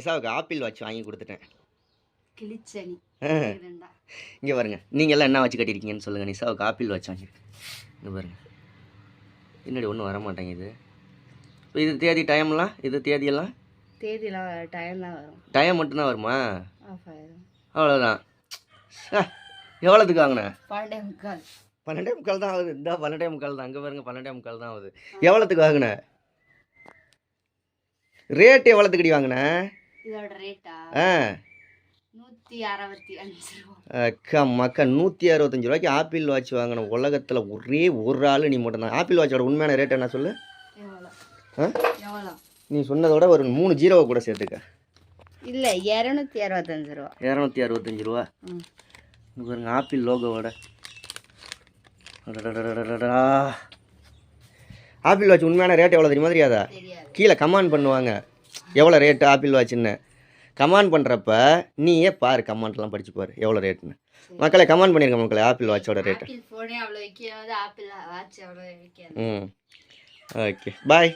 நிசாவுக்கு apple watch வாங்கி கொடுத்துட்டேன். கிளிச்சனி. இங்கே பாருங்க. நீங்கள் எல்லாம் என்ன வச்சு கட்டியிருக்கீங்கன்னு சொல்லுங்கள் நிசாவுக்கு ஆப்பிள் வாட்ச் வாங்கியிருக்கேன் இங்கே பாருங்க. பின்னாடி ஒன்றும் வர மாட்டேங்குது இது தேதி டைம்லாம் இது தேதியெல்லாம்? தேதிலாம் டைம்லாம் வரும். டைம் மட்டும்தான் வருமா? அவ்வளோதான் எவ்வளோத்துக்கு வாங்கினேன் பன்னெண்டே முக்கால். பன்னெண்டே முக்கால் தான் ஆகுது. இந்த பன்னெண்டே முக்கால் தான். அங்கே பாருங்க பன்னெண்டே முக்கால் தான் ஆகுது. எவ்வளோத்துக்கு வாங்கின? ரேட் எவ்வளோத்துக்குடி வாங்கினேன் ஆ. அக்கா மக்கா நூற்றி அறுபத்தஞ்சு ரூபாய்க்கு ஆப்பிள் வாட்ச் வாங்கின உலகத்தில் ஒரே ஒரு ஆள் நீ மட்டும்தான் ஆப்பிள் வாட்சோட உண்மையான ரேட் என்ன சொல்லு? நீ சொன்னதோட ஒரு மூணு ஜீரோவை கூட சேர்த்துக்க. இல்லை இரநூத்தி அறுபத்தஞ்சு ரூபா. இரநூத்தி அறுபத்தஞ்சு ரூபா? பாருங்க ஆப்பிள் லோகோவோட. ஆப்பிள் வாட்ச் உண்மையான ரேட் எவ்வளோ தெரியுமா தெரியாது? கீழே கமெண்ட் பண்ணுவாங்க. எவ்வளோ ரேட்டு ஆப்பிள் வாட்ச்னு கமெண்ட் பண்ணுறப்ப நீயே பாரு கமெண்ட்லாம் படிச்சு பாரு எவ்வளோ ரேட்டுன்னு மக்களை கமெண்ட் பண்ணிருங்க மக்களே ஆப்பிள் வாட்சோட ரேட்டு ம். Okay bye